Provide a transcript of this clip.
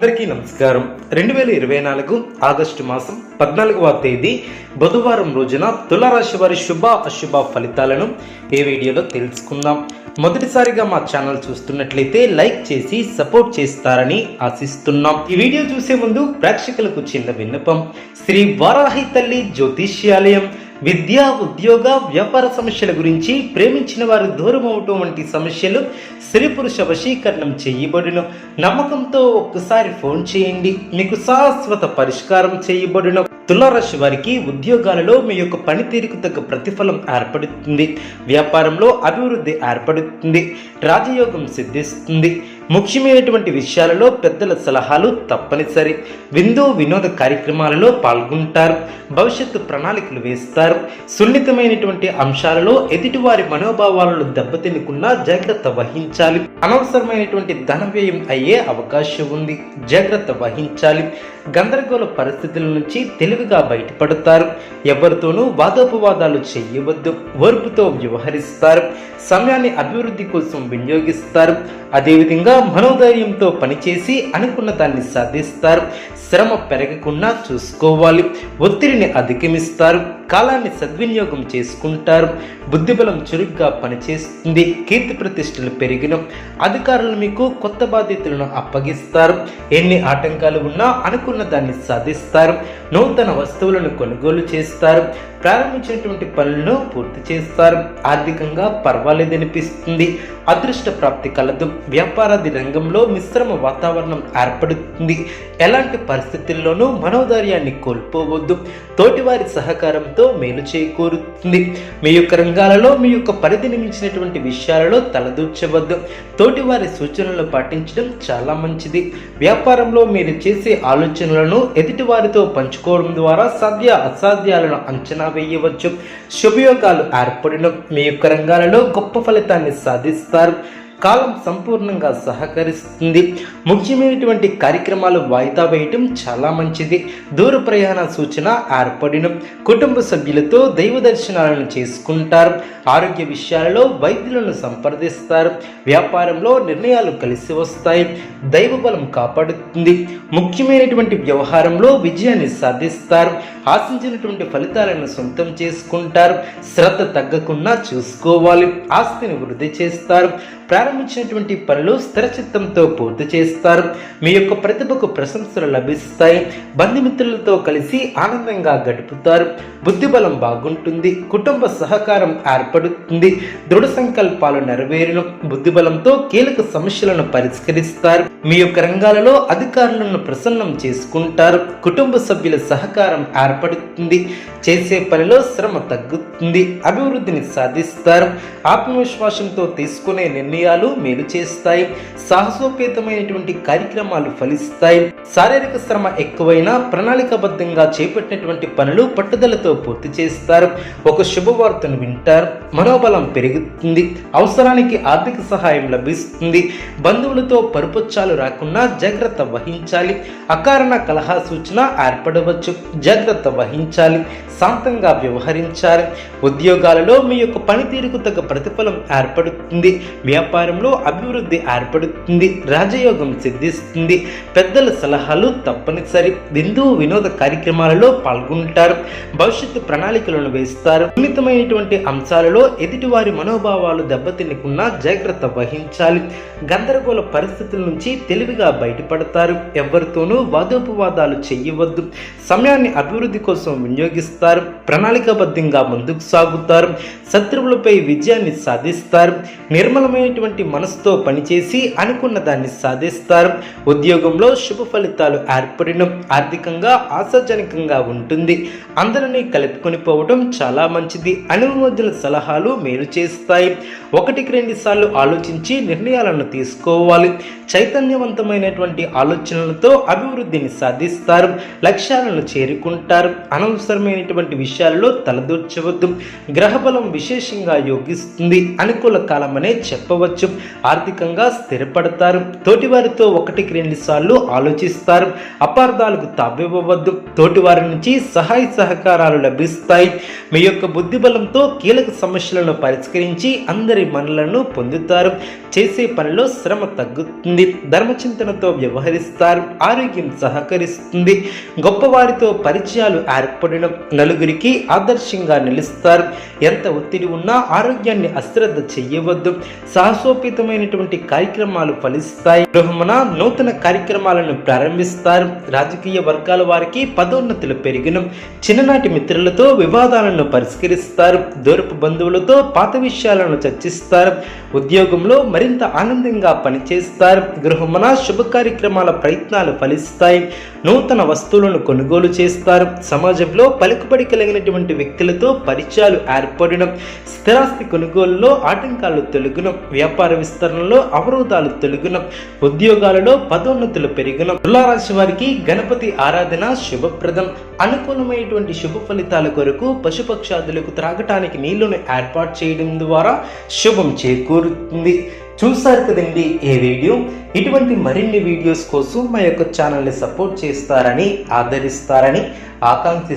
అందరికీ నమస్కారం. రెండు వేల ఇరవై నాలుగు ఆగస్టు మాసం పద్నాలుగవ తేదీ బుధవారం రోజున తులారాశి వారి శుభ అశుభ ఫలితాలను ఈ వీడియోలో తెలుసుకుందాం. మొదటిసారిగా మా ఛానల్ చూస్తున్నట్లయితే లైక్ చేసి సపోర్ట్ చేస్తారని ఆశిస్తున్నాం. ఈ వీడియో చూసే ముందు ప్రేక్షకులకు చిన్న విన్నపం. శ్రీ వారాహి తల్లి జ్యోతిష్యాలయం విద్య ఉద్యోగ వ్యాపార సమస్యల గురించి ప్రేమించిన వారు దూరం అవటం వంటి సమస్యలు స్త్రీ పురుష వశీకరణం చేయబడును. నమ్మకంతో ఒక్కసారి ఫోన్ చేయండి. మీకు శాశ్వత పరిష్కారం చేయబడును. తులారాశి వారికి ఉద్యోగాలలో మీ యొక్క పనితీరుకు తగ్గ ప్రతిఫలం ఏర్పడుతుంది. వ్యాపారంలో అభివృద్ధి ఏర్పడుతుంది. రాజయోగం సిద్ధిస్తుంది. ముఖ్యమైనటువంటి విషయాలలో పెద్దల సలహాలు తప్పనిసరి. విందు వినోద కార్యక్రమాలలో పాల్గొంటారు. భవిష్యత్తు ప్రణాళికలు వేస్తారు. సున్నితమైనటువంటి అంశాలలో ఎదుటివారి మనోభావాలను దెబ్బతినకుండా జాగ్రత్త వహించాలి. అనవసరమైనటువంటి ధన వ్యయం అయ్యే అవకాశం ఉంది. జాగ్రత్త వహించాలి. గందరగోళ పరిస్థితుల నుంచి తెలివిగా బయటపడతారు. ఎవరితోనూ వాదోపవాదాలు చేయవద్దు. ఓర్పుతో వ్యవహరిస్తారు. సమయాన్ని అభివృద్ధి కోసం వినియోగిస్తారు. అదేవిధంగా మనోధైర్యంతో పనిచేసి అనుకున్న దాన్ని సాధిస్తారు. శ్రమ పెరగకుండా చూసుకోవాలి. ఒత్తిడిని అధిగమిస్తారు. కాలాన్ని సద్వినియోగం చేసుకుంటారు. బుద్ధిబలం చురుగ్గా పనిచేస్తుంది. కీర్తి ప్రతిష్టలు పెరిగిన అధికారులు మీకు కొత్త బాధ్యతలను అప్పగిస్తారు. ఎన్ని ఆటంకాలు ఉన్నా అనుకున్న దాన్ని సాధిస్తారు. నూతన వస్తువులను కొనుగోలు చేస్తారు. ప్రారంభించినటువంటి పనులను పూర్తి చేస్తారు. ఆర్థికంగా పర్వాలేదనిపిస్తుంది. అదృష్ట ప్రాప్తి కలదు. వ్యాపారాది రంగంలో మిశ్రమ వాతావరణం ఏర్పడుతుంది. ఎలాంటి పరిస్థితుల్లోనూ మనోధైర్యాన్ని కోల్పోవద్దు. తోటివారి సహకారం ఎంతో మేలు చేకూరుతుంది. మీ యొక్క రంగాలలో మీ యొక్క పరిధిని మించినటువంటి విషయాలలో తలదూర్చవద్దు. తోటి వారి సూచనలు పాటించడం చాలా మంచిది. వ్యాపారంలో మీరు చేసే ఆలోచనలను ఎదుటివారితో పంచుకోవడం ద్వారా సాధ్య అసాధ్యాలను అంచనా వేయవచ్చు. శుభయోగాలు ఏర్పడిన మీ యొక్క రంగాలలో గొప్ప ఫలితాన్ని సాధిస్తారు. కాలం సంపూర్ణంగా సహకరిస్తుంది. ముఖ్యమైనటువంటి కార్యక్రమాలు వాయిదా వేయటం చాలా మంచిది. దూర ప్రయాణ సూచన ఏర్పడిన. కుటుంబ సభ్యులతో దైవ దర్శనాలను చేసుకుంటారు. ఆరోగ్య విషయాలలో వైద్యులను సంప్రదిస్తారు. వ్యాపారంలో నిర్ణయాలు కలిసి వస్తాయి. దైవ బలం కాపాడుతుంది. ముఖ్యమైనటువంటి వ్యవహారంలో విజయాన్ని సాధిస్తారు. ఆశించినటువంటి ఫలితాలను సొంతం చేసుకుంటారు. శ్రద్ధ తగ్గకుండా చూసుకోవాలి. ఆస్తిని వృద్ధి చేస్తారు. ప్రారంభించినటువంటి పనులు స్థిరచిత్తంతో పూర్తి చేస్తారు. మీ యొక్క ప్రతిభకు ప్రశంసలు లభిస్తాయి. బంధుమిత్రులతో కలిసి ఆనందంగా గడుపుతారు. బుద్ధిబలం బాగుంటుంది. కుటుంబ సహకారం ఏర్పడుతుంది. దృఢ సంకల్పాలు నెరవేరును. బుద్ధిబలంతో కీలక సమస్యలను పరిష్కరిస్తారు. మీ యొక్క రంగాలలో అధికారులను ప్రసన్నం చేసుకుంటారు. కుటుంబ సభ్యుల సహకారం ఏర్పడుతుంది. చేసే పనిలో శ్రమ తగ్గుతుంది. అభివృద్ధిని సాధిస్తారు. ఆత్మవిశ్వాసంతో తీసుకునే నిర్ణయాలు మేలు చేస్తాయి. సాహసోపేతమైనటువంటి కార్యక్రమాలు ఫలిస్తాయి. శారీరక శ్రమ ఎక్కువైనా ప్రణాళికబద్ధంగా చేపట్టినటువంటి పనులు పట్టుదలతో పూర్తి చేస్తారు. ఒక శుభవార్తను వింటారు. మనోబలం పెరుగుతుంది. అవసరానికి ఆర్థిక సహాయం లభిస్తుంది. బంధువులతో పరుపొచ్చాలు రాకుండా జాగ్రత్త వహించాలి. అకారణ కలహా సూచన ఏర్పడవచ్చు. జాగ్రత్త వహించాలి. శాంతంగా వ్యవహరించాలి. ఉద్యోగాలలో మీ యొక్క పనితీరుకు తగ్గ ప్రతిఫలం ఏర్పడుతుంది. వ్యాపారంలో అభివృద్ధి ఏర్పడుతుంది. రాజయోగం సిద్ధిస్తుంది. పెద్దల సలహాలు తప్పనిసరి. విందు వినోద కార్యక్రమాలలో పాల్గొంటారు. భవిష్యత్తు ప్రణాళికలను వేస్తారు. సున్నితమైనటువంటి అంశాలలో ఎదుటివారి మనోభావాలు దెబ్బతినకుండా జాగ్రత్త వహించాలి. గందరగోళ పరిస్థితుల నుంచి తెలివిగా బయటపడతారు. ఎవరితోనూ వాదోపవాదాలు చేయవద్దు. సమయాన్ని అభివృద్ధి కోసం వినియోగిస్తారు. ప్రణాళికాబద్ధంగా ముందుకు సాగుతారు శత్రువులపై విజయాన్ని సాధిస్తారు. నిర్మలమైనటువంటి మనసుతో పనిచేసి అనుకున్న దాన్ని సాధిస్తారు. ఉద్యోగంలో శుభ ఫలితాలు ఏర్పడిన ఆర్థికంగా ఆశాజనకంగా ఉంటుంది. అందరినీ కలుపుకొని పోవడం చాలా మంచిది. అనుమోదుల సలహాలు మేలు చేస్తాయి. ఒకటికి రెండు సార్లు ఆలోచించి నిర్ణయాలను తీసుకోవాలి. చైతన్యవంతమైనటువంటి ఆలోచనలతో అభివృద్ధిని సాధిస్తారు. లక్ష్యాలను చేరుకుంటారు. అనవసరమైనటువంటి విషయాలలో తలదూర్చవద్దు. గ్రహబలం విశేషంగా యోగిస్తుంది. అనుకూల కాలమనే చెప్పవచ్చు. ఆర్థికంగా స్థిరపడతారు. తోటివారితో ఒకటికి రెండు సార్లు ఆలోచిస్తారు. అపార్థాలకు తావివ్వవద్దు. తోటివారి నుంచి సహాయ సహకారాలు లభిస్తాయి. మీ యొక్క బుద్ధి బలంతో కీలక సమస్యలను పరిష్కరించి అందరి మనలను పొందుతారు. చేసే పనిలో శ్రమ తగ్గుతుంది. ధర్మచింతనతో వ్యవహరిస్తారు. ఆరోగ్యం సహకరిస్తుంది. గొప్పవారితో పరిచయాలు ఏర్పడడం. నలుగురికి ఆదర్శంగా నిలుస్తారు. ఎంత ఒత్తిడి ఉన్నా ఆరోగ్యాన్ని అశ్రద్ధ చేయవద్దు. సాహసోపేతమైనటువంటి కార్యక్రమాలు ఫలిస్తాయి. గృహమున నూతన కార్యక్రమాలను ప్రారంభిస్తారు. రాజకీయ వర్గాల వారికి పదోన్నతులు పెరిగిన. చిన్ననాటి మిత్రులతో వివాదాలను పరిష్కరిస్తారు. దూరపు బంధువులతో పాత విషయాలను చర్చిస్తారు. ఉద్యోగంలో మరింత ఆనందంగా పనిచేస్తారు. గృహమున శుభ కార్యక్రమాల ప్రయత్నాలు ఫలిస్తాయి. నూతన వస్తువులను కొనుగోలు చేస్తారు. సమాజంలో పలుకుబడి కలిగినటువంటి వ్యక్తులతో పరిచయాలు ఏర్పడడం స్థిరాస్తి కొనుగోలులో ఆటంకాలు తొలగున వ్యాపార విస్తరణలో అవరోధాలు తొలగున ఉద్యోగాలలో పదోన్నతులు పెరిగిన తులారాశి వారికి గణపతి ఆరాధన శుభప్రదం. అనుకూలమైనటువంటి శుభ ఫలితాల కొరకు పశుపక్షాదులకు త్రాగటానికి నీళ్ళను ఏర్పాటు చేయడం ద్వారా శుభం చేకూరుతుంది. చూసారు కదండి ఈ వీడియో? ఇటువంటి మరిన్ని వీడియోస్ కోసం మా యొక్క ఛానల్ని సపోర్ట్ చేస్తారని ఆదరిస్తారని ఆకాంక్షిస్తారు